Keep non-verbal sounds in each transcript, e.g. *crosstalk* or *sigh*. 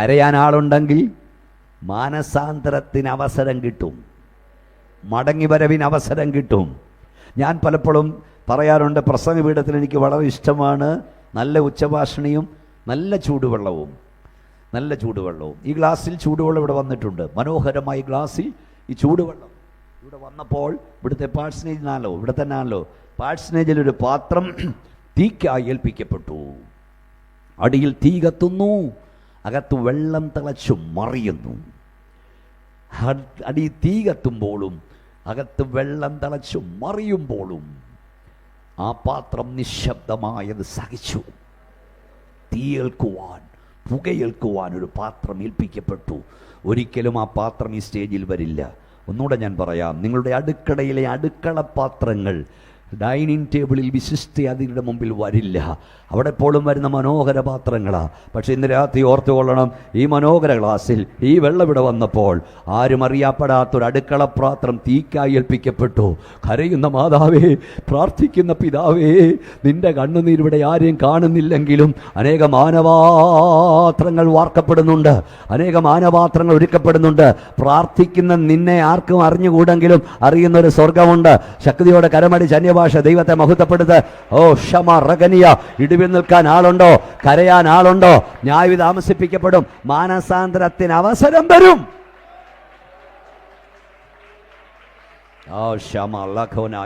കരയാൻ ആളുണ്ടെങ്കിൽ മാനസാന്തരത്തിന് അവസരം കിട്ടും. മടങ്ങിവരവിന് അവസരം കിട്ടും. ഞാൻ പലപ്പോഴും പറയാറുണ്ട് പ്രസംഗപീഠത്തിൽ എനിക്ക് വളരെ ഇഷ്ടമാണ് നല്ല ഉച്ചഭാഷണിയും നല്ല ചൂടുവെള്ളവും. നല്ല ചൂടുവെള്ളവും. ഈ ഗ്ലാസ്സിൽ ചൂടുവെള്ളം ഇവിടെ വന്നിട്ടുണ്ട്. മനോഹരമായി ഗ്ലാസ്സിൽ ഈ ചൂടുവെള്ളം ഇവിടെ വന്നപ്പോൾ ഇവിടുത്തെ പാഴ്സനേജിനാണല്ലോ ഇവിടെ തന്നെ ആണല്ലോ പാഴ്സനേജിൽ ഒരു പാത്രം *clears throat* തീക്കായി ഏൽപ്പിക്കപ്പെട്ടു. അടിയിൽ തീ കത്തുന്നു. അകത്ത് വെള്ളം തിളച്ചു മറിയുന്നു. അടി തീ കത്തുമ്പോഴും അകത്ത് വെള്ളം തിളച്ചു മറിയുമ്പോഴും ആ പാത്രം നിശബ്ദമായത് സഹിച്ചു. തീയേൽക്കുവാൻ പുകയേൽക്കുവാൻ ഒരു പാത്രം ഏൽപ്പിക്കപ്പെട്ടു. ഒരിക്കലും ആ പാത്രം ഈ സ്റ്റേജിൽ വരില്ല. ഒന്നുകൂടെ ഞാൻ പറയാം നിങ്ങളുടെ അടുക്കളയിലെ അടുക്കള പാത്രങ്ങൾ ഡൈനിങ് ടേബിളിൽ വിശിഷ്ട അതിരുടെ മുമ്പിൽ വരില്ല. അവിടെ എപ്പോഴും വരുന്ന മനോഹര പാത്രങ്ങളാണ് പക്ഷേ ഇന്ന് രാത്രി ഓർത്തു കൊള്ളണം ഈ മനോഹര ഗ്ലാസ്സിൽ ഈ വെള്ളം വന്നപ്പോൾ ആരും അറിയപ്പെടാത്തൊരു അടുക്കള പാത്രം തീക്കായി ഏൽപ്പിക്കപ്പെട്ടു. കരയുന്ന മാതാവേ പ്രാർത്ഥിക്കുന്ന പിതാവേ നിന്റെ കണ്ണുനീരിവിടെ ആരെയും കാണുന്നില്ലെങ്കിലും അനേക മാനപാത്രങ്ങൾ വാർക്കപ്പെടുന്നുണ്ട്. അനേക മാനപാത്രങ്ങൾ ഒരുക്കപ്പെടുന്നുണ്ട്. പ്രാർത്ഥിക്കുന്ന നിന്നെ ആർക്കും അറിഞ്ഞുകൂടെങ്കിലും അറിയുന്ന ഒരു സ്വർഗമുണ്ട് ശക്തിയോടെ കരമടി കരമടിച്ച് അന്യഭാഷ ദൈവത്തെ മഹത്വപ്പെടുത്ത്. ഓ ക്ഷമ റഗനിയ ഇടിവിൽ നിൽക്കാൻ ആളുണ്ടോ? കരയാൻ ആളുണ്ടോ? ന്യായവി താമസിപ്പിക്കപ്പെടും. മാനസാന്തരത്തിന് അവസരം വരും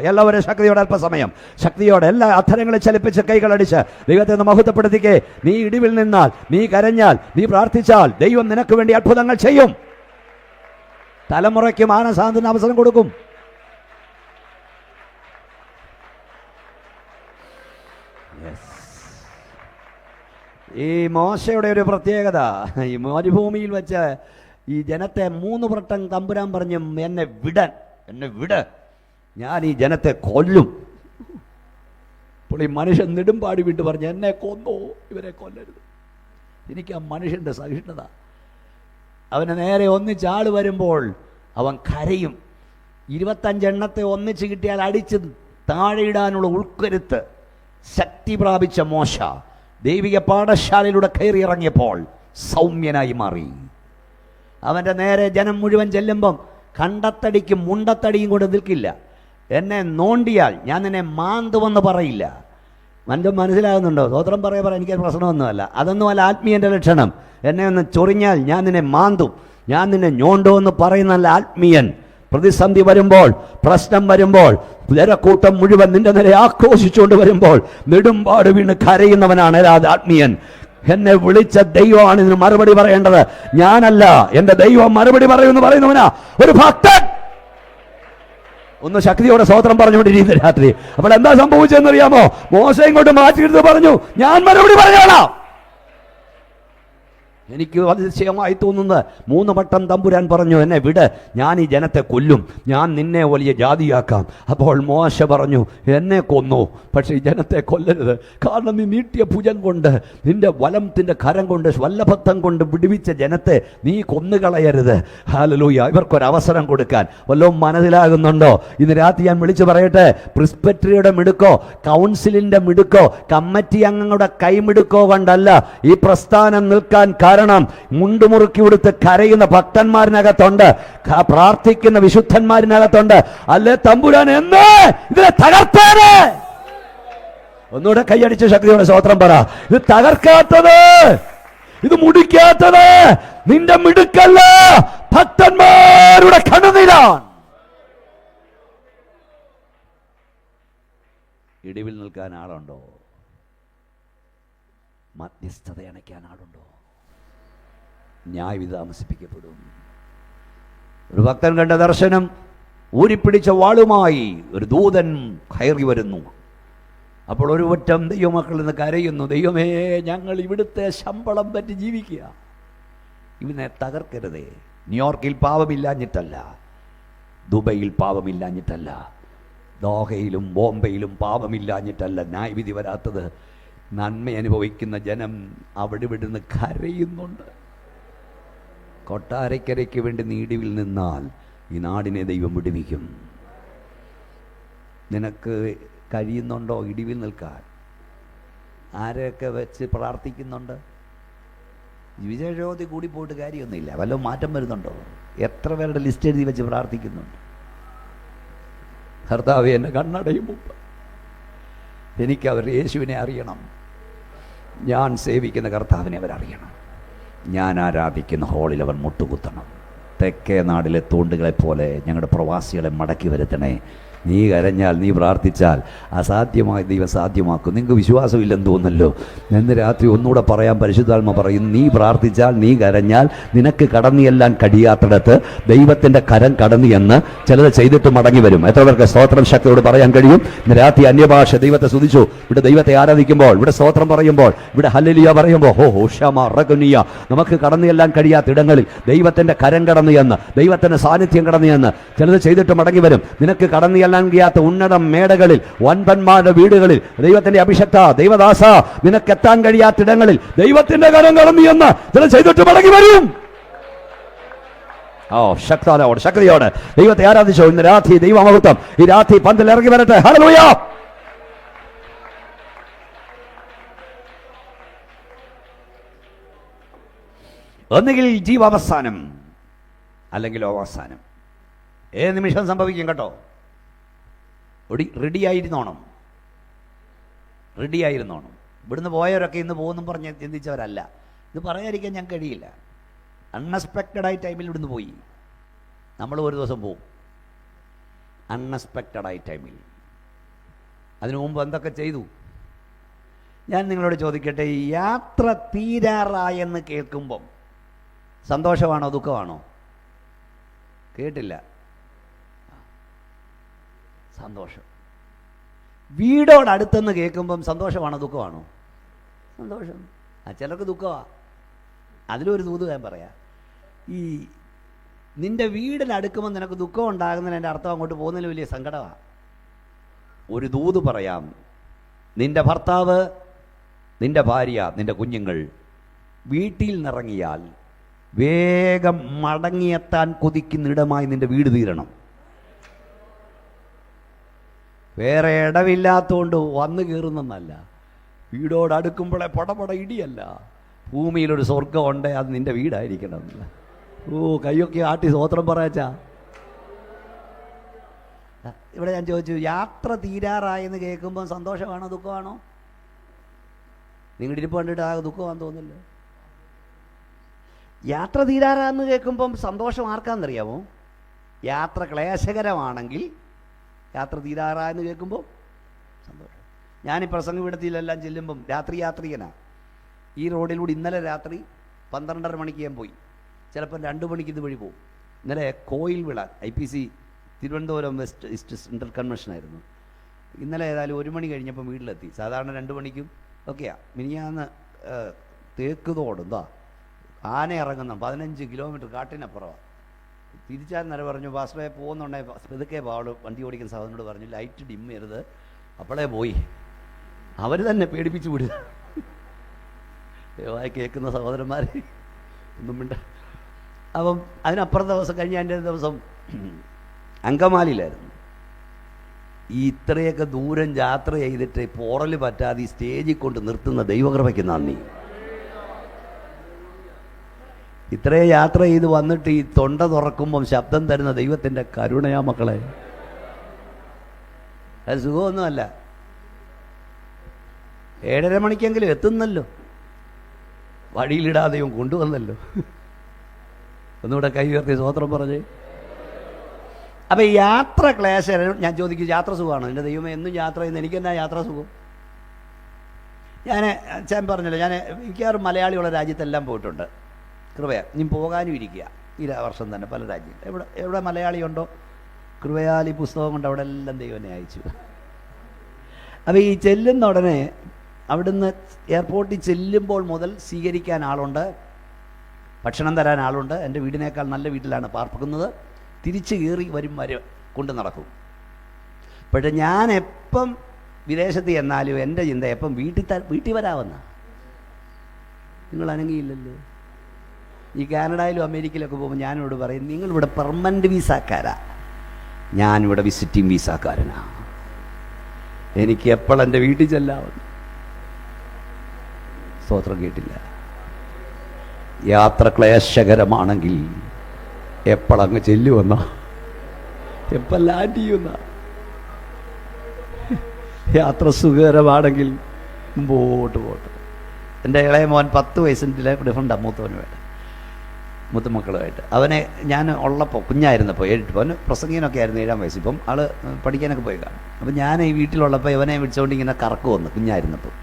എല്ലാവരും ശക്തിയോടെ അല്പസമയം. ശക്തിയോടെ എല്ലാ അധരങ്ങളെ ചലിപ്പിച്ച് കൈകളടിച്ച് ദൈവത്തെ ഒന്ന് മഹത്വപ്പെടുത്തിക്കേ. നീ ഇടിവിൽ നിന്നാൽ നീ കരഞ്ഞാൽ നീ പ്രാർത്ഥിച്ചാൽ ദൈവം നിനക്ക് വേണ്ടി അത്ഭുതങ്ങൾ ചെയ്യും. തലമുറയ്ക്ക് മാനസാന്തിന് അവസരം കൊടുക്കും. ഈ മോശയുടെ ഒരു പ്രത്യേകത ഈ മരുഭൂമിയിൽ വെച്ച് ഈ ജനത്തെ മൂന്ന് വട്ടം തമ്പുരാൻ പറഞ്ഞു എന്നെ വിടൻ എന്നെ വിട്. ഞാൻ ഈ ജനത്തെ കൊല്ലും. അപ്പോൾ ഈ മനുഷ്യൻ നെടുമ്പാടി വിട്ട് പറഞ്ഞു എന്നെ കൊന്നോ ഇവരെ കൊല്ലരുത്. എനിക്ക് ആ മനുഷ്യന്റെ സഹിഷ്ണുത. അവന് നേരെ ഒന്നിച്ചാൾ വരുമ്പോൾ അവൻ കരയും. ഇരുപത്തഞ്ചെണ്ണത്തെ ഒന്നിച്ച് കിട്ടിയാൽ അടിച്ച് താഴെയിടാനുള്ള ഉൾക്കരുത്ത് ശക്തി പ്രാപിച്ച മോശ. ദൈവിക പാഠശാലയിലൂടെ കയറി ഇറങ്ങിയപ്പോൾ സൗമ്യനായി മാറി. അവന്റെ നേരെ ജനം മുഴുവൻ ചെല്ലുമ്പം കണ്ടത്തടിക്കും മുണ്ടത്തടിയും കൊണ്ട് നിൽക്കില്ല. എന്നെ നോണ്ടിയാൽ ഞാൻ നിന്നെ മാന്തുവെന്ന് പറയില്ല. മനുഷ്യൻ മനസ്സിലാകുന്നുണ്ടോ? സ്വോത്രം പറയാ പറ എനിക്ക് പ്രശ്നമൊന്നുമല്ല. അതൊന്നുമല്ല ആത്മീയന്റെ ലക്ഷണം. എന്നെ ഒന്ന് ചൊറിഞ്ഞാൽ ഞാൻ നിന്നെ മാന്തും. ഞാൻ നിന്നെ ഞോണ്ടോ എന്ന് പറയുന്നല്ല ആത്മീയൻ. പ്രതിസന്ധി വരുമ്പോൾ പ്രശ്നം വരുമ്പോൾ ജനക്കൂട്ടം മുഴുവൻ നിന്റെ നേരെ ആക്രോശിച്ചുകൊണ്ട് വരുമ്പോൾ നെടുമ്പാട് വീണ് കരയുന്നവനാണ് ആത്മീയൻ. എന്നെ വിളിച്ച ദൈവമാണ് ഇതിന് മറുപടി പറയേണ്ടത്. ഞാനല്ല എന്റെ ദൈവം മറുപടി പറയുമെന്ന് പറയുന്നവനാ. ഒരു ഭക്തൻ! ഒന്ന് ശക്തിയോടെ സ്വോത്രം പറഞ്ഞുകൊണ്ടിരിക്കുന്ന രാത്രി. അപ്പോൾ എന്താ സംഭവിച്ചതെന്നറിയാമോ? മോശം ഇങ്ങോട്ട് മാറ്റിയെടുത്ത് പറഞ്ഞു ഞാൻ മറുപടി പറഞ്ഞോളാം എനിക്ക് അതിശയമായി തോന്നുന്നത് മൂന്ന് വട്ടം തമ്പുരാൻ പറഞ്ഞു എന്നെ വിട് ഞാൻ ഈ ജനത്തെ കൊല്ലും ഞാൻ നിന്നെ വലിയ ജാതിയാക്കാം. അപ്പോൾ മോശ പറഞ്ഞു എന്നെ കൊന്നു പക്ഷേ ഈ ജനത്തെ കൊല്ലരുത്. കാരണം നീ നീട്ടിയ ഭുജം കൊണ്ട് നിന്റെ വലംത്തിന്റെ കരം കൊണ്ട് വല്ലഭത്വം കൊണ്ട് വിടുവിച്ച ജനത്തെ നീ കൊന്നുകളയരുത്. ഹാലലൂയ ഇവർക്കൊരവസരം കൊടുക്കാൻ വല്ലതും മനസ്സിലാകുന്നുണ്ടോ? ഇന്ന് രാത്രി ഞാൻ വിളിച്ചു പറയട്ടെ പ്രിസ്പെട്രിയുടെ മിടുക്കോ കൗൺസിലിന്റെ മിടുക്കോ കമ്മിറ്റി അംഗങ്ങളുടെ കൈമിടുക്കോ കൊണ്ടല്ല ഈ പ്രസ്ഥാനം നിൽക്കാൻ കാരണം മുണ്ടുമുറുക്കി കൊടുത്ത് കരയുന്ന ഭക്തന്മാരിനകത്തുണ്ട്. പ്രാർത്ഥിക്കുന്ന വിശുദ്ധന്മാരിനകത്തുണ്ട്. അല്ലേ തമ്പുരാൻ എന്ന് ഇതിനെ തകർത്തേനെ. ഒന്നുകൂടെ കൈയടിച്ച് ശക്തിയോടെ സ്വോത്രം പറ. ഇത് തകർക്കാത്തത് ഇത് മുടിക്കാത്തത് നിന്റെ മിടുക്കല്ല ഭക്തന്മാരുടെ കണ്ണുനീരാൻ ഇടിവിൽ നിൽക്കാൻ ആളുണ്ടോ? മധ്യസ്ഥത അണയ്ക്കാൻ ആളുണ്ടോ? ന്യായവിധി താമസിപ്പിക്കപ്പെടും ഒരു ഭക്തൻ കണ്ട ദർശനം ഊരിപ്പിടിച്ച വാളുമായി ഒരു ദൂതൻ കയറി വരുന്നു. അപ്പോൾ ഒരു വറ്റം ദൈവമക്കൾ നിന്ന് കരയുന്നു ദൈവമേ ഞങ്ങൾ ഇവിടുത്തെ ശമ്പളം പറ്റി ജീവിക്കുക. ഇവനെ തകർക്കരുതേ. ന്യൂയോർക്കിൽ പാവമില്ലാഞ്ഞിട്ടല്ല ദുബൈയിൽ പാവമില്ലാഞ്ഞിട്ടല്ല ദോഹയിലും ബോംബെയിലും പാപമില്ലാഞ്ഞിട്ടല്ല ന്യായവിധി വരാത്തത്. നന്മ അനുഭവിക്കുന്ന ജനം അവിടെ ഇവിടുന്ന് കരയുന്നുണ്ട്. കൊട്ടാരക്കരയ്ക്ക് വേണ്ടി നീടിവിൽ നിന്നാൽ ഈ നാടിനെ ദൈവം വിടുവിക്കും. നിനക്ക് കഴിയുന്നുണ്ടോ ഇടിവിൽ നിൽക്കാൻ? ആരെയൊക്കെ വെച്ച് പ്രാർത്ഥിക്കുന്നുണ്ട്? വിജയരോധി കൂടി പോയിട്ട് കാര്യമൊന്നുമില്ല. വല്ല മാറ്റം വരുന്നുണ്ടോ? എത്ര പേരുടെ ലിസ്റ്റ് എഴുതി വെച്ച് പ്രാർത്ഥിക്കുന്നുണ്ട്? കർത്താവ് എന്നെ കണ്ണടയും മുമ്പ് എനിക്കവർ യേശുവിനെ അറിയണം. ഞാൻ സേവിക്കുന്ന കർത്താവിനെ അവരറിയണം. ഞാൻ ആരാധിക്കുന്ന ഹോളിൽ അവൻ മുട്ടുകുത്തണം. തെക്കേ നാടിലെ തൂണ്ടുകളെപ്പോലെ ഞങ്ങളുടെ പ്രവാസികളെ മടക്കി വരുത്തണേ. നീ കരഞ്ഞാൽ നീ പ്രാർത്ഥിച്ചാൽ അസാധ്യമായ ദൈവം സാധ്യമാക്കും. നിങ്ങൾക്ക് വിശ്വാസമില്ലെന്ന് തോന്നല്ലോ. എന്ന് രാത്രി ഒന്നുകൂടെ പറയാൻ പരിശുദ്ധാത്മ പറയും നീ പ്രാർത്ഥിച്ചാൽ നീ കരഞ്ഞാൽ നിനക്ക് കടന്നു ചെല്ലാൻ കഴിയാത്തിടത്ത് ദൈവത്തിന്റെ കരം കടന്നു എന്ന് ചിലത് ചെയ്തിട്ട് മടങ്ങി വരും. എത്ര പേർക്ക് സ്തോത്രം ശക്തിയോട് പറയാൻ കഴിയും? ഇന്ന് രാത്രി അന്യഭാഷ ദൈവത്തെ സ്തുതിച്ചു. ഇവിടെ ദൈവത്തെ ആരാധിക്കുമ്പോൾ ഇവിടെ സ്തോത്രം പറയുമ്പോൾ ഇവിടെ ഹല്ലലിയ പറയുമ്പോൾ ഹോ ഹോഷമ റഗുനിയ നമുക്ക് കടന്നു ചെല്ലാൻ കഴിയാത്ത ഇടങ്ങളിൽ ദൈവത്തിന്റെ കരം കടന്നു എന്ന് ദൈവത്തിന്റെ സാന്നിധ്യം കടന്നു എന്ന് ചിലത് ചെയ്തിട്ട് മടങ്ങി വരും. നിനക്ക് കടന്നു ചെല്ലാൻ കഴിയാത്ത ഉന്നത മേടകളിൽ വൻപന്മാരുടെ വീടുകളിൽ ദൈവത്തിന്റെ അഭിഷക്ത ദൈവദാസ നിനക്കെത്താൻ കഴിയാത്ത ഇടങ്ങളിൽ ദൈവത്തിന്റെ കരം കടന്നു എന്ന് ചിലത് ചെയ്തിട്ട് മടങ്ങി വരും. ഓ ശക്തോട് ശക്തിയോട് ദൈവത്തെ ആരാധിച്ചോ? ഇന്ന് രാത്രി ദൈവമഹത്വം. ഈ രാത്രി പന്തിൽ ഇറങ്ങി വരട്ടെ. ഹലോ ഒന്നുകിൽ ജീവാവസാനം അല്ലെങ്കിൽ അവസാനം. ഏത് നിമിഷം സംഭവിക്കും കേട്ടോ? ഒടി റെഡി ആയിരുന്നോണം. റെഡി ആയിരുന്നോണം. ഇവിടുന്ന് പോയവരൊക്കെ ഇന്ന് പോകുമെന്നും പറഞ്ഞ് ചിന്തിച്ചവരല്ല. ഇത് പറയാതിരിക്കാൻ ഞാൻ കഴിയില്ല. അൺഎക്സ്പെക്റ്റഡായി ടൈമിൽ ഇവിടുന്ന് പോയി. നമ്മൾ ഒരു ദിവസം പോവും. അൺഎക്സ്പെക്റ്റഡായി ടൈമിൽ അതിനു മുമ്പ് എന്തൊക്കെ ചെയ്തു? ഞാൻ നിങ്ങളോട് ചോദിക്കട്ടെ യാത്ര തീരാറായെന്ന് കേൾക്കുമ്പം സന്തോഷമാണോ ദുഃഖമാണോ? കേട്ടില്ല. സന്തോഷം. വീടോട് വീടോടടുത്തെന്ന് കേൾക്കുമ്പം സന്തോഷമാണോ ദുഃഖമാണോ? സന്തോഷം. ആ ചിലർക്ക് ദുഃഖമാണ് അതിലൊരു ദൂത് ഞാൻ പറയാം. ഈ നിന്റെ വീടിനടുക്കുമ്പോൾ നിനക്ക് ദുഃഖം ഉണ്ടാകുന്നതിന്റെ അർത്ഥം അങ്ങോട്ട് പോകുന്നതിന് വലിയ സങ്കടമാണ് ഒരു ദൂത് പറയാം നിന്റെ ഭർത്താവ് നിന്റെ ഭാര്യ നിന്റെ കുഞ്ഞുങ്ങൾ വീട്ടിൽ നിറങ്ങിയാൽ വേഗം മടങ്ങിയെത്താൻ കൊതിക്കുന്നിടമായി നിന്റെ വീട് തീരണം. വേറെ ഇടവില്ലാത്തതുകൊണ്ട് വന്നു കയറുന്നെന്നല്ല വീടോട് അടുക്കുമ്പോഴേ പടപട ഇടിയല്ല. ഭൂമിയിലൊരു സ്വർഗമുണ്ട് അത് നിന്റെ വീടായിരിക്കണം. ഓ കയ്യൊക്കെ ആട്ടി സ്വോത്രം പറയാച്ചാ ഇവിടെ ഞാൻ ചോദിച്ചു യാത്ര തീരാറായെന്ന് കേൾക്കുമ്പോൾ സന്തോഷമാണോ ദുഃഖമാണോ? നിങ്ങളുടെ ഇരിപ്പ് കണ്ടിട്ട് ആ ദുഃഖമാണെന്ന് തോന്നില്ല യാത്ര തീരാറാന്ന് കേൾക്കുമ്പം സന്തോഷം ആർക്കാന്നറിയാമോ യാത്ര ക്ലേശകരമാണെങ്കിൽ യാത്ര തീരാറാന്ന് കേൾക്കുമ്പോൾ സന്തോഷം. ഞാൻ ഈ പ്രസംഗപീഠത്തിലെല്ലാം ചെല്ലുമ്പം രാത്രി യാത്രികനാ. ഈ റോഡിലൂടെ ഇന്നലെ രാത്രി പന്ത്രണ്ടര മണിക്ക് ഞാൻ പോയി. ചിലപ്പം രണ്ട് മണിക്ക് ഇത് വഴി പോകും ഇന്നലെ Koyil Vila I P C Thiruvananthapuram west east central കൺവെൻഷനായിരുന്നു ഇന്നലെ ഏതായാലും ഒരു മണി കഴിഞ്ഞപ്പം വീട്ടിലെത്തി. സാധാരണ രണ്ട് മണിക്കും ഒക്കെയാ. മിനിയാന്ന് തേക്കുതോട് എന്താ ആന ഇറങ്ങുന്ന പതിനഞ്ച് കിലോമീറ്റർ കാട്ടിനപ്പുറമാണ് തിരിച്ചാൽ നേരെ പറഞ്ഞു ബാസ്ബേ പോകുന്നുണ്ടെങ്കിൽ പതുക്കെ പാവൾ വണ്ടി ഓടിക്കുന്ന സഹോദരനോട് പറഞ്ഞു ലൈറ്റ് ഡിം ചെയ്യരുത് അപ്പോഴേ പോയി. അവർ തന്നെ പേടിപ്പിച്ചു വിടുക. ദയവായി കേൾക്കുന്ന സഹോദരന്മാർ ഒന്നും മിണ്ട. അപ്പം അതിനപ്പുറത്തെ ദിവസം കഴിഞ്ഞ എന്റെ ദിവസം അങ്കമാലിയിലായിരുന്നു. ഈ ഇത്രയൊക്കെ ദൂരം യാത്ര ചെയ്തിട്ട് പോറൽ പറ്റാതെ ഈ സ്റ്റേജിൽ കൊണ്ട് നിർത്തുന്ന ദൈവകൃപയ്ക്ക് നന്ദി. ഇത്രയും യാത്ര ചെയ്ത് വന്നിട്ട് ഈ തൊണ്ട തുറക്കുമ്പം ശബ്ദം തരുന്ന ദൈവത്തിന്റെ കരുണയാ മക്കളെ. അത് സുഖമൊന്നുമല്ല. ഏഴര മണിക്കെങ്കിലും എത്തുന്നല്ലോ. വഴിയിലിടാതെയും കൊണ്ടുവന്നല്ലോ. ഒന്നുകൂടെ കൈ ഉയർത്തി സ്വോത്രം പറഞ്ഞേ. അപ്പൊ യാത്ര ക്ലേശ ഞാൻ ചോദിക്കും യാത്ര സുഖമാണോ? എന്റെ ദൈവമേ എന്നും യാത്ര ചെയ്യുന്ന എനിക്കെന്നാ യാത്ര സുഖം? ഞാൻ ഞാൻ പറഞ്ഞല്ലോ ഞാൻ മിക്കവാറും മലയാളിയുള്ള രാജ്യത്തെല്ലാം പോയിട്ടുണ്ട്. കൃപയ. ഇനി പോകാനും ഇരിക്കുക. ഈ വർഷം തന്നെ പല രാജ്യം എവിടെ എവിടെ മലയാളി ഉണ്ടോ? കൃപയാൽ ഈ പുസ്തകം കൊണ്ട് അവിടെ എല്ലാം ദൈവനെ അയച്ചു. അപ്പോൾ ഈ ചെല്ലുന്ന ഉടനെ അവിടുന്ന് എയർപോർട്ടിൽ ചെല്ലുമ്പോൾ മുതൽ സ്വീകരിക്കാൻ ആളുണ്ട്. ഭക്ഷണം തരാൻ ആളുണ്ട്. എന്റെ വീടിനേക്കാൾ നല്ല വീട്ടിലാണ് പാർപ്പിക്കുന്നത്. തിരിച്ച് കയറി വരും വരെ കൊണ്ട് നടക്കും. പക്ഷേ ഞാൻ എപ്പം വിദേശത്ത് ചെന്നാലും എന്റെ ചിന്ത എപ്പം വീട്ടിൽ വീട്ടിൽ വരാമെന്ന. നിങ്ങൾ അനങ്ങിയില്ലല്ലോ. ഈ കാനഡയിലും അമേരിക്കയിലൊക്കെ പോകുമ്പോൾ ഞാനിവിടെ പറയും നിങ്ങളിവിടെ പെർമനന്റ് വിസാക്കാരാ ഞാനിവിടെ വിസിറ്റിംഗ് വിസാക്കാരനാ എനിക്ക് എപ്പോൾ എന്റെ വീട്ടിൽ ചെല്ലാവുന്നു സ്തോത്രം കേട്ടില്ല. യാത്ര ക്ലേശകരമാണെങ്കിൽ എപ്പോഴങ്ങ് ചെല്ലുമെന്ന. എപ്പോൾ ലാൻഡ് ചെയ്യുന്ന യാത്ര സുഖകരമാണെങ്കിൽ മുമ്പോട്ട് പോട്ടെ. എന്റെ ഇളയ മോൻ പത്ത് വയസ്സിന്റെ ഡിഫറെന്റ് മൂത്തവനുമായിട്ട് മൂത്തമക്കളുമായിട്ട്. അവനെ ഞാൻ ഉള്ളപ്പോൾ കുഞ്ഞായിരുന്നപ്പോൾ ഏഴ് അവന് പ്രസംഗീനൊക്കെ ആയിരുന്നു ഏഴാം വയസ്സ് ഇപ്പം ആൾ പഠിക്കാനൊക്കെ പോയി കാണും. അപ്പം ഞാൻ ഈ വീട്ടിലുള്ളപ്പോൾ ഇവനെ വിളിച്ചുകൊണ്ട് ഇങ്ങനെ കറക്ക് വന്നു കുഞ്ഞായിരുന്നപ്പോൾ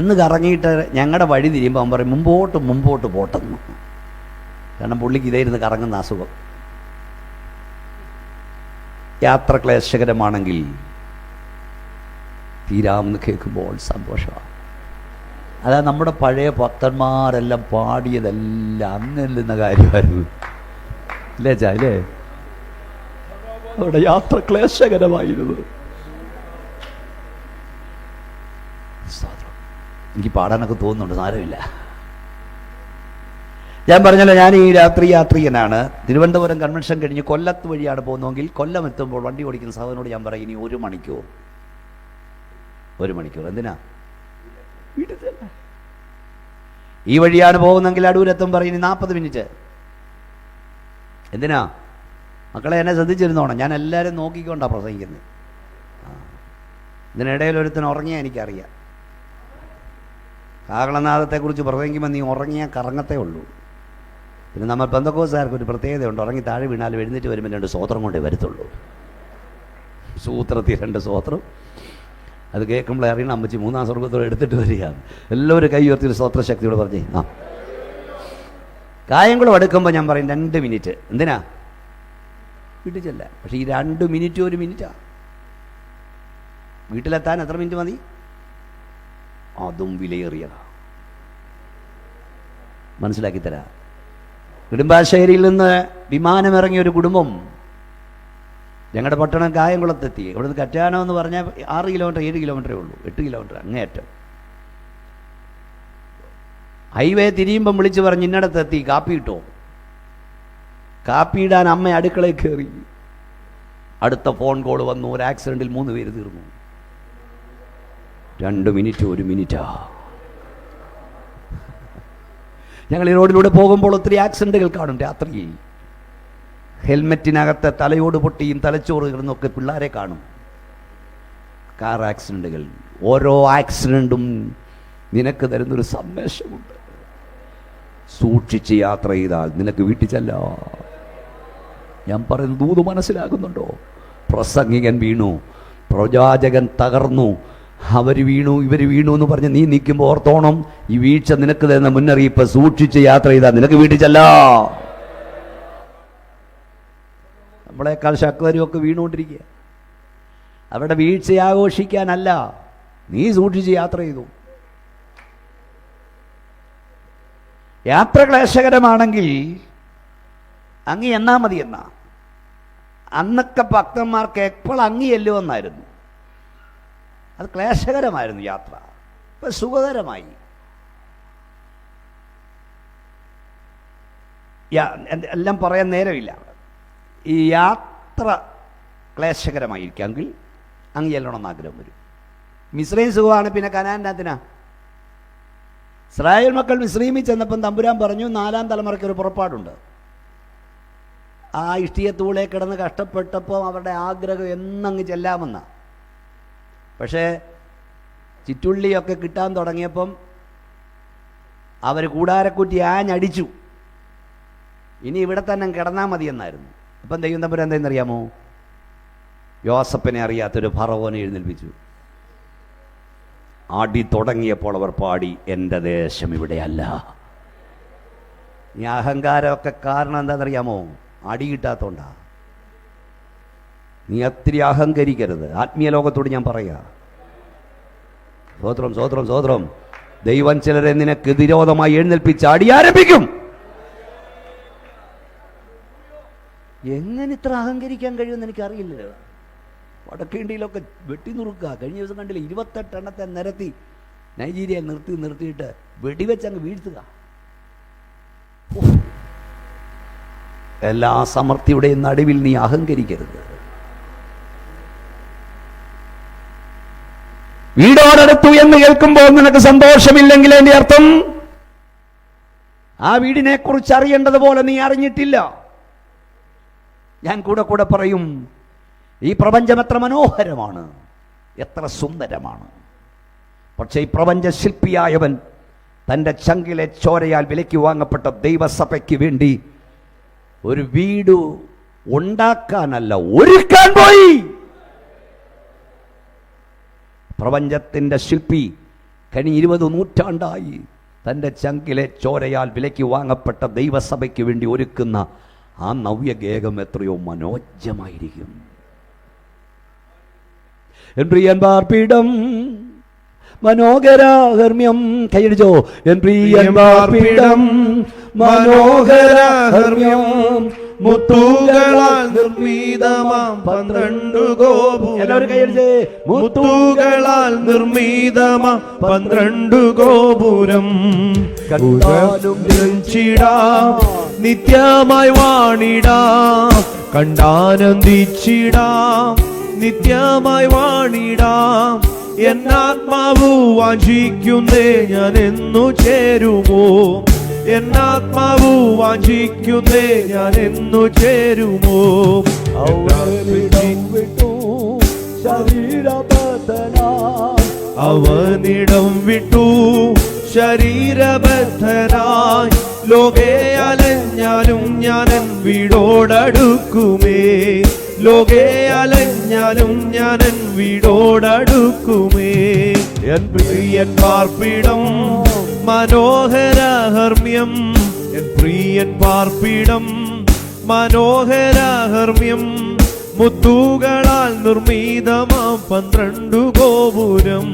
ഇന്ന് കറങ്ങിയിട്ട് ഞങ്ങളുടെ വഴി തിരിയുമ്പോൾ അവൻ പറയും മുമ്പോട്ട് മുമ്പോട്ട് പോട്ടെന്ന്. കാരണം പുള്ളിക്ക് ഇതായിരുന്നു കറങ്ങുന്ന അസുഖം. യാത്ര ക്ലേശകരമാണെങ്കിൽ തീരാമെന്ന് കേൾക്കുമ്പോൾ സന്തോഷമാണ്. അതാ നമ്മുടെ പഴയ ഭക്തന്മാരെല്ലാം പാടിയതെല്ലാം അന്നെല്ലുന്ന കാര്യമായിരുന്നു. അല്ലേ ചാ അല്ലേ അവിടെ യാത്ര ക്ലേശകരമായിരുന്നു. എനിക്ക് പാടാനൊക്കെ തോന്നുന്നുണ്ട് സാരമില്ല. ഞാൻ പറഞ്ഞല്ലോ ഞാൻ ഈ രാത്രി യാത്രികനാണ്. തിരുവനന്തപുരം കൺവെൻഷൻ കഴിഞ്ഞ് കൊല്ലത്ത് വഴിയാണ് പോകുന്നതെങ്കിൽ കൊല്ലം എത്തുമ്പോൾ വണ്ടി ഓടിക്കുന്ന സഹോദരനോട് ഞാൻ പറയും ഇനി ഒരു മണിക്കൂർ. ഒരു മണിക്കൂർ. എന്തിനാ? വീട്ടിൽ ഈ വഴിയാണ് പോകുന്നെങ്കിൽ അടൂരെത്തും പറയുന്നത് നാൽപ്പത് മിനിറ്റ്. എന്തിനാ? മക്കളെ എന്നെ ശ്രദ്ധിച്ചിരുന്നോണം. ഞാൻ എല്ലാവരും നോക്കിക്കൊണ്ടാണ് പ്രസംഗിക്കുന്നത്. ഇതിനിടയിൽ ഒരുത്തൻ ഉറങ്ങിയാൽ എനിക്കറിയാം. കാകളനാഥത്തെക്കുറിച്ച് പ്രസംഗിക്കുമ്പോൾ നീ ഉറങ്ങിയാൽ കറങ്ങത്തേ ഉള്ളൂ. പിന്നെ നമ്മൾ പെന്തക്കോസുകാർക്ക് ഒരു പ്രത്യേകതയുണ്ട്. ഉറങ്ങി താഴെ വീണാൽ എഴുന്നേറ്റ് വരുമ്പോൾ രണ്ട് സ്വോത്രം കൊണ്ടേ വരത്തുള്ളൂ. സൂത്രത്തിൽ രണ്ട് സ്വോത്രം അത് കേൾക്കുമ്പോൾ അറിയണം അമ്മച്ചി മൂന്നാം സ്വർഗത്തോടെ എടുത്തിട്ട് വരികയാണ്. എല്ലാവരും കൈ ഉയർത്തി ഒരു സ്വത്രശക്തിയോട് പറഞ്ഞേ ആ. കായംകുളം എടുക്കുമ്പോൾ ഞാൻ പറയും രണ്ട് മിനിറ്റ്. എന്തിനാ? വീട്ടിൽ ചെല്ല പക്ഷേ ഈ രണ്ട് മിനിറ്റ് ഒരു മിനിറ്റാ. വീട്ടിലെത്താൻ എത്ര മിനിറ്റ് മതി? അതും വിലയേറിയതാ. മനസ്സിലാക്കി തരാം നെടുമ്പാശ്ശേരിയിൽ നിന്ന് വിമാനമിറങ്ങിയ ഒരു കുടുംബം ഞങ്ങളുടെ പട്ടണം കായംകുളത്തെത്തി. ഇവിടുന്ന് കറ്റാനം എന്ന് പറഞ്ഞാൽ ആറ് കിലോമീറ്റർ ഏഴ് കിലോമീറ്ററേ ഉള്ളൂ. എട്ട് കിലോമീറ്റർ അങ്ങേയറ്റം. ഹൈവേ തിരിയുമ്പം വിളിച്ച് പറഞ്ഞ് ഇന്നടത്തെത്തി കാപ്പി ഇട്ടോ കാപ്പി ഇടാൻ അമ്മ അടുക്കളയിൽ കയറി അടുത്ത ഫോൺ കോൾ വന്നു ഒരു ആക്സിഡന്റിൽ മൂന്ന് പേര് തീർന്നു. രണ്ട് മിനിറ്റ് ഒരു മിനിറ്റാ. ഞങ്ങൾ ഈ റോഡിലൂടെ പോകുമ്പോൾ ഒത്തിരി ആക്സിഡന്റുകൾ കാണും രാത്രിയിൽ. ഹെൽമെറ്റിനകത്ത് തലയോട് പൊട്ടിയും തലച്ചോറ് കിടന്നൊക്കെ പിള്ളേരെ കാണും. കാർ ആക്സിഡന്റുകൾ ഓരോ ആക്സിഡന്റും നിനക്ക് തരുന്നൊരു സന്ദേശമുണ്ട്. സൂക്ഷിച്ച് യാത്ര ചെയ്താൽ നിനക്ക് വീട്ടിൽ ചെല്ല. ഞാൻ പറയുന്നത് ദൂത് മനസ്സിലാകുന്നുണ്ടോ? പ്രസംഗികൻ വീണു. പ്രവാചകൻ തകർന്നു. അവർ വീണു ഇവർ വീണു എന്ന് പറഞ്ഞ് നീ നിൽക്കുമ്പോൾ ഓർത്തോണം ഈ വീഴ്ച നിനക്ക് തരുന്ന മുന്നറിയിപ്പ് സൂക്ഷിച്ച് യാത്ര ചെയ്താൽ നിനക്ക് വീട്ടിൽ ചെല്ലാ. നമ്മളെക്കാൾ ശക്തരും വീണുകൊണ്ടിരിക്കുക. അവരുടെ വീഴ്ച ആഘോഷിക്കാനല്ല നീ സൂക്ഷിച്ച് യാത്ര ചെയ്തു. യാത്ര ക്ലേശകരമാണെങ്കിൽ അങ്ങി എന്നാ മതി എന്നാ. അന്നൊക്കെ ഭക്തന്മാർക്ക് എപ്പോൾ അങ്ങിയല്ലോ എന്നായിരുന്നു. അത് ക്ലേശകരമായിരുന്നു യാത്ര. ഇപ്പൊ സുഖകരമായി. എല്ലാം പറയാൻ നേരമില്ല. ഈ യാത്ര ക്ലേശകരമായിരിക്കാമെങ്കിൽ അങ്ങ് ചെല്ലണമെന്ന് ആഗ്രഹം വരും. മിശ്രയും സുഖമാണ്. പിന്നെ കനാനാത്തിനാ ഇസ്രായേൽ മക്കൾ മിശ്രീമിൽ ചെന്നപ്പം തമ്പുരാൻ പറഞ്ഞു നാലാം തലമുറയ്ക്ക് ഒരു പുറപ്പാടുണ്ട്. ആ ഇഷ്ടിയത്തൂളെ കിടന്ന് കഷ്ടപ്പെട്ടപ്പോൾ അവരുടെ ആഗ്രഹം എന്നങ്ങ് ചെല്ലാമെന്ന. പക്ഷേ ചിറ്റുള്ളിയൊക്കെ കിട്ടാൻ തുടങ്ങിയപ്പം അവർ കൂടാരക്കുറ്റി ആഞ്ഞടിച്ചു. ഇനി ഇവിടെ തന്നെ കിടന്നാൽ മതി എന്നായിരുന്നു അപ്പം ദൈവം തമ്പുരാൻ എന്താണെന്നറിയാമോ യോസപ്പനെ അറിയാത്തൊരു ഫറവോനെ എഴുന്നേൽപ്പിച്ചു. ആടി തുടങ്ങിയപ്പോൾ അവർ പാടി എന്റെ ദേശം ഇവിടെയല്ല ഈ അഹങ്കാരമൊക്കെ കാരണം എന്താണെന്നറിയാമോ? അടി കിട്ടാത്തോണ്ടാ. നീ ഒത്തിരി അഹങ്കരിക്കരുത്. ആത്മീയ ലോകത്തോട് ഞാൻ പറയാ. സ്വോത്രം സ്വോത്രം സ്വോത്രം ദൈവം ചിലരെ നിനക്ക് നിരോധമായി എഴുന്നേൽപ്പിച്ച് അടി ആരംഭിക്കും. എങ്ങനെ ഇത്ര അഹങ്കരിക്കാൻ കഴിയുമെന്ന് എനിക്കറിയില്ലല്ലോ. ഇന്ത്യയിലൊക്കെ വെട്ടി നുറുക്കുക. കഴിഞ്ഞ ദിവസം കണ്ടില്ല ഇരുപത്തെട്ട് എണ്ണത്തെ നിരത്തി നൈജീരിയ നിർത്തി നിർത്തിയിട്ട് വെടിവെച്ച് അങ്ങ് വീഴ്ത്തുക. എല്ലാ സമൃദ്ധിയുടെയും നടുവിൽ നീ അഹങ്കരിക്കരുത്. വീടോടടുത്തു എന്ന് കേൾക്കുമ്പോൾ നിനക്ക് സന്തോഷമില്ലെങ്കിൽ എന്റെ അർത്ഥം ആ വീടിനെ കുറിച്ച് അറിയേണ്ടതുപോലെ നീ അറിഞ്ഞിട്ടില്ല. ഞാൻ കൂടെ കൂടെ പറയും ഈ പ്രപഞ്ചം എത്ര മനോഹരമാണ് എത്ര സുന്ദരമാണ്. പക്ഷേ ഈ പ്രപഞ്ച ശില്പിയായവൻ തന്റെ ചങ്കിലെ ചോരയാൽ വിലയ്ക്ക് വാങ്ങപ്പെട്ട ദൈവസഭയ്ക്ക് വേണ്ടി ഒരു വീട് ഉണ്ടാക്കാനല്ല ഒരുക്കാൻ പോയി. പ്രപഞ്ചത്തിന്റെ ശില്പി കനി ഇരുപത് നൂറ്റാണ്ടായി തന്റെ ചങ്കിലെ ചോരയാൽ വിലയ്ക്ക് വാങ്ങപ്പെട്ട ദൈവസഭയ്ക്ക് വേണ്ടി ഒരുക്കുന്ന ആ നവ്യഗേഹം എത്രയോ മനോജ്യമായിരിക്കും. എൻ പ്രിയൻ പാർപ്പിടം മനോഹരഹർമ്മ്യം. കൈയടിച്ചോ എൻ പ്രിയൻ പാർപ്പിടം മനോഹരഹർമ്മ്യം. മുത്തുകളാൽ നിർമ്മിതമാം പന്ത്രണ്ടു ഗോപുരം. എല്ലാവരും കൈയടിച്ചേ മുത്തുകളാൽ നിർമ്മിതമാം പന്ത്രണ്ടു ഗോപുരം. കണ്ടാലും നിത്യമായി വാണിടാം കണ്ടാനന്ദിച്ചിടാം. നിത്യമായി വാണിടാം എന്നാത്മാവു വാഞ്ചിക്കുന്നേ ഞാൻ എന്നു ചേരുമോ? എന്നാത്മാവു വാഞ്ചിക്കുന്നേ ഞാൻ എന്നു ചേരുമോ അവനിടം വിട്ടു ശരീരബദ്ധനായി. ലോകേ അലഞ്ഞാലും ഞാനൻ വീടോടടുക്കുമേ. ലോകേ അലഞ്ഞാലും ഞാനൻ വീടോടടുക്കുമേ. എൻ പ്രിയൻ പാർപ്പിടം മനോഹരഹർമ്മ്യം എൻ പ്രിയൻ പാർപ്പിടം മനോഹരഹർമ്മ്യം മുത്തുകളാൽ നിർമ്മിതമാം പന്ത്രണ്ടു ഗോപുരം.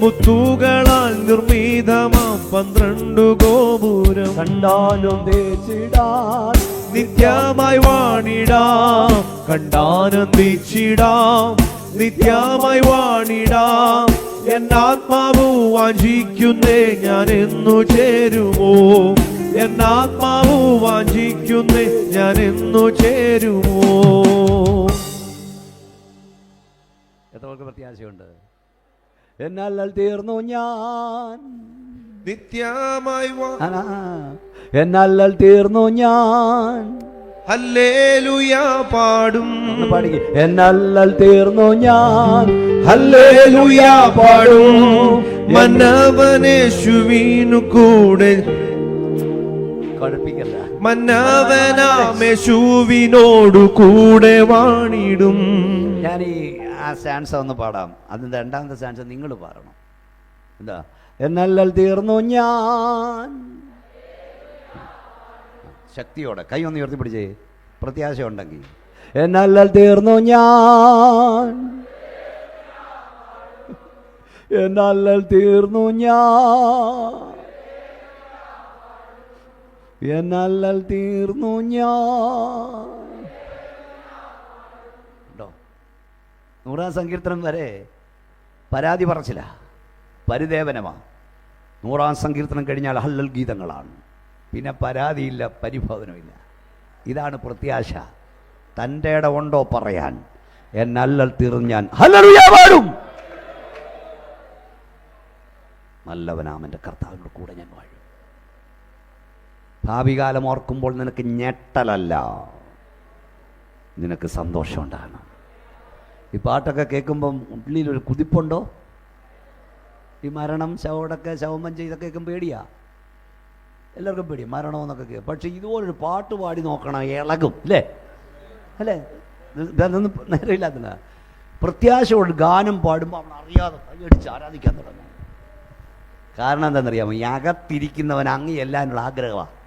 മുത്തുകളാൽ നിർമ്മിതമാം പന്ത്രണ്ടു ഗോപുരം കണ്ടാലും തേച്ചിടാം നിത്യമായി വാണിടാം. കണ്ടാനന്ദിച്ചിടാം നിത്യമായി വാണിടാം. എന്നാത്മാവ് വാഞ്ചിക്കുന്നേ ഞാൻ എന്നു ചേരുമോ എന്നാത്മാവ് വാഞ്ചിക്കുന്നേ ഞാൻ എന്നു ചേരുമോ? എത്ര പ്രത്യാശയുണ്ട്? എന്നാൽ തീർന്നു ഞാൻ. നിത്യമായി എന്നാൽ തീർന്നു ഞാൻ. ഹല്ലേലൂയ പാടും. പാടിക്ക്. തീർന്നു ഞാൻ. ഹല്ലേലുയാ പാടും. മന്നവനേശുവീനു കൂടെ. മന്നവനാമേശുവിനോടു കൂടെ വാണിടും. ഞാൻ ഈ ആ സ്റ്റാൻസ് ഒന്ന് പാടാം. അതിന്റെ രണ്ടാമത്തെ സ്റ്റാൻസ് നിങ്ങൾ പാടണം. എന്താ? എന്നാൽ തീർന്നു ഞാൻ. ശക്തിയോടെ കൈ ഒന്ന് ഉയർത്തി പിടിച്ചേ. പ്രത്യാശ ഉണ്ടെങ്കിൽ എന്നല്ലൽ തീർന്നു ഞാൻ. എന്നല്ലൽ തീർന്നു ഞാൻ. എന്നല്ലൽ തീർന്നു ഞാൻ. ഉണ്ടോ? നൂറാം സങ്കീർത്തനം വരെ പരാതി പറച്ചില്ല പരിദേവനമാ നൂറാം സങ്കീർത്തനം കഴിഞ്ഞാൽ ഹല്ലൽ ഗീതങ്ങളാണ്. പിന്നെ പരാതിയില്ല പരിഭവനമില്ല. ഇതാണ് പ്രത്യാശ. തന്റെ ഉണ്ടോ പറയാൻ. എന്നല്ലൽ തീർഞ്ഞാൻ പാടും നല്ലവനാമന്റെ കർത്താവിനോട് കൂടെ ഞാൻ വാഴും. ഭാവികാലം ഓർക്കുമ്പോൾ നിനക്ക് ഞെട്ടലല്ല. നിനക്ക് സന്തോഷമുണ്ടാകണം. ഈ പാട്ടൊക്കെ കേൾക്കുമ്പം ഉള്ളിലൊരു കുതിപ്പുണ്ടോ? ഈ മരണം ശവടൊക്കെ ശവമം ഇതൊക്കെ കേൾക്കും പേടിയാ. എല്ലാവർക്കും പേടി മരണമെന്നൊക്കെ കേൾക്കും. പക്ഷെ ഇതുപോലൊരു പാട്ട് പാടി നോക്കണം ഇളകും അല്ലേ? അല്ലേ? ഇത് ഇതൊന്നും നേരമില്ലാത്തില്ല പ്രത്യാശയോട് ഗാനം പാടുമ്പോൾ അവൻ അറിയാതെ കൈയടിച്ച് ആരാധിക്കാൻ തുടങ്ങും. കാരണം എന്താണെന്നറിയാമോ? ഈ അകത്തിരിക്കുന്നവൻ അങ്ങ് എല്ലാനുള്ള ആഗ്രഹമാണ്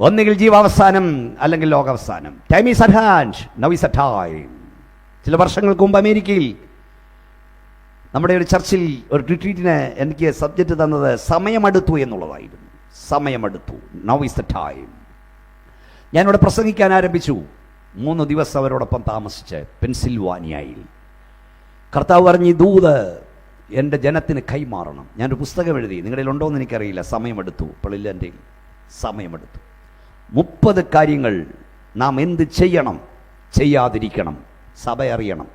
ഒന്നുകിൽ ജീവാവസാനം അല്ലെങ്കിൽ ലോകാവസാനം. Time is at hand now is at time ചില വർഷങ്ങൾക്ക് മുമ്പ് അമേരിക്കയിൽ നമ്മുടെ ഒരു ചർച്ചിൽ ഒരു റിട്രീറ്റിന് എനിക്ക് സബ്ജക്റ്റ് തന്നത് സമയമെടുത്തു എന്നുള്ളതായിരുന്നു. സമയമെടുത്തു. നൗ ഈസ് ദ ടൈം ഞാനിവിടെ പ്രസംഗിക്കാൻ ആരംഭിച്ചു. മൂന്ന് ദിവസം അവരോടൊപ്പം താമസിച്ച് പെൻസിൽവാനിയയിൽ. കർത്താവ് പറഞ്ഞ് ദൂത് എന്റെ ജനത്തിന് കൈമാറണം. ഞാനൊരു പുസ്തകം എഴുതി. നിങ്ങളിൽ ഉണ്ടോ എന്ന് എനിക്കറിയില്ല. സമയമെടുത്തു. ഇപ്പോഴില്ല എന്റെ. സമയമെടുത്തു. മുപ്പത് കാര്യങ്ങൾ നാം എന്ത് ചെയ്യണം ചെയ്യാതിരിക്കണം സഭ അറിയണം.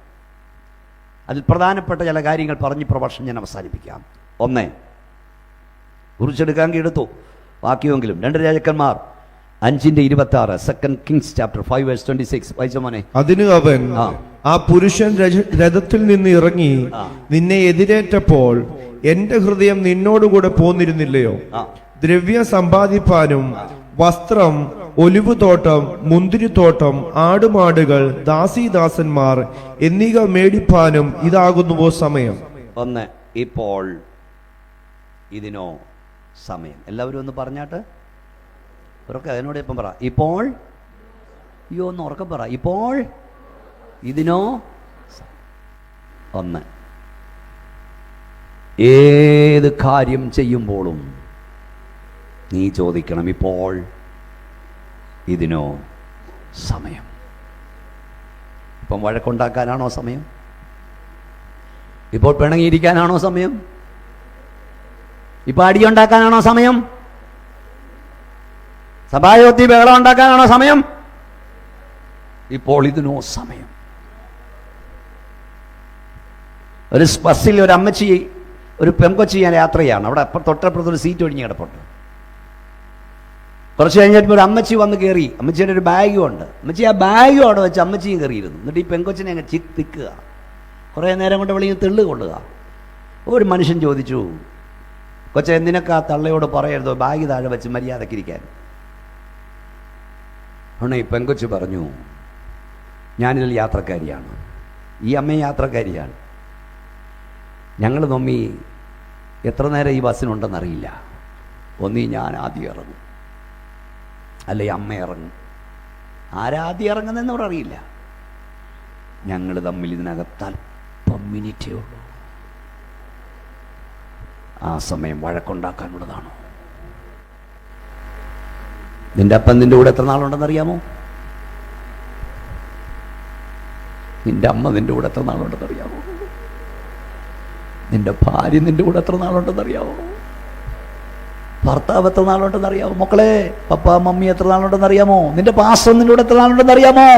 അതിൽ പ്രധാനപ്പെട്ട ചില കാര്യങ്ങൾ പറഞ്ഞ് പ്രഭാഷണം ഞാൻ അവസാനിപ്പിക്കാം. ഒന്ന് കുറിച്ചെടുക്കാൻ എടുത്തു. ബാക്കിയെങ്കിലും രണ്ട് രാജാക്കന്മാർ അഞ്ചിന്റെ ഇരുപത്തി ആറ് second kings chapter five verse twenty six വായിച്ച മോനെ? അതിന് അവൻ ആ. പുരുഷൻ രഥത്തിൽ നിന്ന് ഇറങ്ങി നിന്നെ എതിരേറ്റപ്പോൾ എന്റെ ഹൃദയം നിന്നോടുകൂടെ പോന്നിരുന്നില്ലയോ? ദ്രവ്യം സമ്പാദിപ്പാനും വസ്ത്രം ഒലിവുതോട്ടം മുന്തിരിത്തോട്ടം ആടുമാടുകൾ ദാസിദാസന്മാർ എന്നിവ മേടിപ്പാനും ഇതാകുന്നുവോ സമയം? ഒന്ന് ഇപ്പോൾ ഇതിനോ സമയം. എല്ലാവരും ഒന്ന് പറഞ്ഞാട്ട്. ഇവരൊക്കെ അതിനോട് ഇപ്പം പറ. ഇപ്പോൾ? അയ്യോ ഒന്ന് ഉറക്കം പറ. ഇപ്പോൾ ഇതിനോ ഒന്ന്. ഏത് കാര്യം ചെയ്യുമ്പോഴും നീ ചോദിക്കണം ഇപ്പോൾ ഇതിനോ സമയം. ഇപ്പം വഴക്കുണ്ടാക്കാനാണോ സമയം? ഇപ്പോൾ പിണങ്ങിയിരിക്കാനാണോ സമയം? ഇപ്പോൾ അടിയുണ്ടാക്കാനാണോ സമയം? സഭായോത്തി ബഹളം ഉണ്ടാക്കാനാണോ സമയം? ഇപ്പോൾ ഇതിനോ സമയം. ഒരു ബസ്സിൽ ഒരു അമ്മച്ചി ഒരു പെങ്കൊച്ചി ഞാൻ യാത്ര ചെയ്യാണ് അവിടെ തൊട്ടപ്പുറത്തൊരു സീറ്റ് ഒഴിഞ്ഞ് കിടപ്പുണ്ട്. കുറച്ച് കഴിഞ്ഞപ്പോൾ ഒരു അമ്മച്ചി വന്ന് കയറി അമ്മച്ചിയുടെ ഒരു ബാഗും ഉണ്ട്. അമ്മച്ചി ആ ബാഗും അവിടെ വെച്ച് അമ്മച്ചിയും കയറിയിരുന്നു എന്നിട്ട് ഈ പെങ്കൊച്ചിനെ അങ്ങ് ചിത്തിക്കുക. കുറേ നേരം കൊണ്ട് വെളിയിൽ തെള്ളു കൊള്ളുക. ഒരു മനുഷ്യൻ ചോദിച്ചു കൊച്ച എന്തിനൊക്കെ ആ തള്ളയോട് പറയരുതോ? ബാഗ് താഴെ വെച്ച് മര്യാദക്കിരിക്കാൻ ഉടനെ ഈ പെങ്കൊച്ച് പറഞ്ഞു ഞാനിതിൽ യാത്രക്കാരിയാണ്. ഈ അമ്മ യാത്രക്കാരിയാണ്. ഞങ്ങൾ നമ്മി എത്ര നേരം ഈ ബസ്സിനുണ്ടെന്നറിയില്ല ഒന്നീ ഞാൻ ആദ്യം ഇറങ്ങും. അല്ലെ അമ്മ ഇറങ്ങും? ആരാദ്യം ഇറങ്ങുന്നതെന്ന് അവർ അറിയില്ല. ഞങ്ങൾ തമ്മിൽ ഇതിനകത്ത് അല്പം മിനിറ്റേ ഉള്ളൂ. ആ സമയം വഴക്കുണ്ടാക്കാനുള്ളതാണോ? നിന്റെ അപ്പൻ നിന്റെ കൂടെ എത്ര നാളുണ്ടെന്ന് അറിയാമോ നിന്റെ അമ്മ നിന്റെ കൂടെ എത്ര നാളുണ്ടെന്ന് അറിയാമോ നിന്റെ ഭാര്യ നിന്റെ കൂടെ എത്ര നാളുണ്ടെന്ന് അറിയാമോ ഭർത്താവ് എത്ര നാളുണ്ടെന്ന് അറിയാമോ? മക്കളെ പപ്പ മമ്മി എത്ര നാളുണ്ടെന്ന് അറിയാമോ? നിന്റെ പാസ്റ്റർ നിന്റെ കൂടെ എത്ര നാളുണ്ടെന്ന് അറിയാമോ?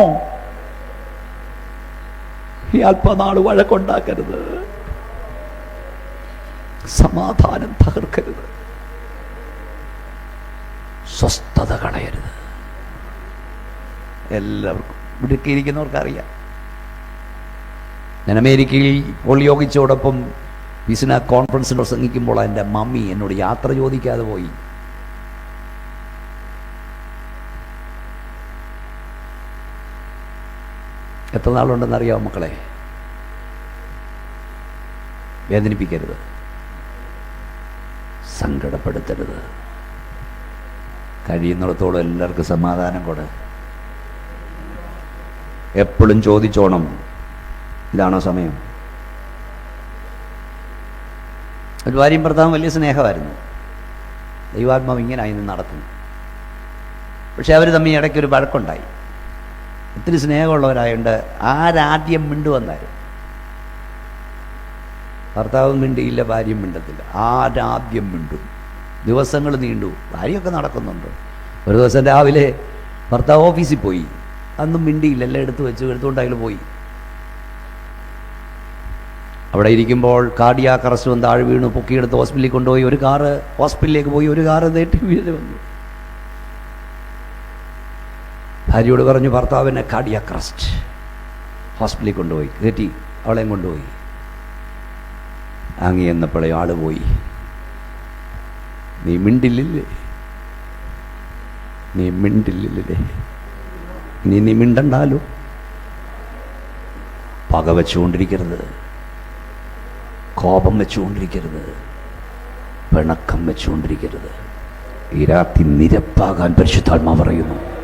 ഈ അല്പനാൾ വഴക്കുണ്ടാക്കരുത്. സമാധാനം തകർക്കരുത്. സ്വസ്ഥത കളയരുത്. എല്ലാവർക്കും. ഇവിടേക്ക് ഇരിക്കുന്നവർക്കറിയാം ഞാൻ അമേരിക്കയിൽ പോളിയോഗിച്ചോടൊപ്പം ബിസിന കോൺഫറൻസിൽ പ്രസംഗിക്കുമ്പോൾ എന്റെ മമ്മി എന്നോട് യാത്ര ചോദിക്കാതെ പോയി. എത്ര നാളുണ്ടെന്ന് അറിയാമോ മക്കളെ? വേദനിപ്പിക്കരുത്. സങ്കടപ്പെടുത്തരുത്. കഴിയുന്നിടത്തോളം എല്ലാവർക്കും സമാധാനം കൊട്. എപ്പോഴും ചോദിച്ചോണം. ഇതാണോ സമയം? ഒരു ഭാര്യയും ഭർത്താവും വലിയ സ്നേഹമായിരുന്നു. ദൈവാത്മാവ് ഇങ്ങനെ ഇന്ന് നടത്തുന്നു. പക്ഷെ അവർ തമ്മിൽ ഇടയ്ക്ക് ഒരു വഴക്കുണ്ടായി ഒത്തിരി സ്നേഹമുള്ളവരായതുകൊണ്ട് ആരാദ്യം മിണ്ടുവന്നായിരുന്നു ഭർത്താവും മിണ്ടിയില്ല ഭാര്യയും മിണ്ടത്തില്ല. ആരാദ്യം മിണ്ടും? ദിവസങ്ങൾ നീണ്ടു. ഭാര്യയൊക്കെ നടക്കുന്നുണ്ട്. ഒരു ദിവസം രാവിലെ ഭർത്താവ് ഓഫീസിൽ പോയി. അന്നും മിണ്ടിയില്ല. എല്ലാം എടുത്തു വെച്ചു എടുത്തുകൊണ്ട് അതിൽ പോയി. അവിടെ ഇരിക്കുമ്പോൾ കാർഡിയാക്ക് അറസ്റ്റ് വന്ന് താഴെ വീണു പൊക്കിയെടുത്ത് ഹോസ്പിറ്റലിൽ കൊണ്ടുപോയി. ഒരു കാറ് ഹോസ്പിറ്റലിലേക്ക് പോയി ഒരു കാറ് നേട്ടി വീഴ് വന്നു. ഭാര്യയോട് പറഞ്ഞു ഭർത്താവിനെ കാർഡിയാക്ക് അറസ്റ്റ് ഹോസ്പിറ്റലിൽ കൊണ്ടുപോയി. കയറ്റി അവളെയും കൊണ്ടുപോയി. അങ്ങി എന്നപ്പോഴേ ആൾ പോയി. നീ മിണ്ടില്ലേ നീ മിണ്ടില്ലേ നീ നീ മിണ്ടണ്ടാലോ? പക വെച്ചുകൊണ്ടിരിക്കരുത്. കോപം വെച്ചുകൊണ്ടിരിക്കരുത്. പിണക്കം വെച്ചുകൊണ്ടിരിക്കരുത്. ഈ രാത്രി നിരപ്പാകാൻ പരിശുദ്ധാത്മാ പറയുന്നു.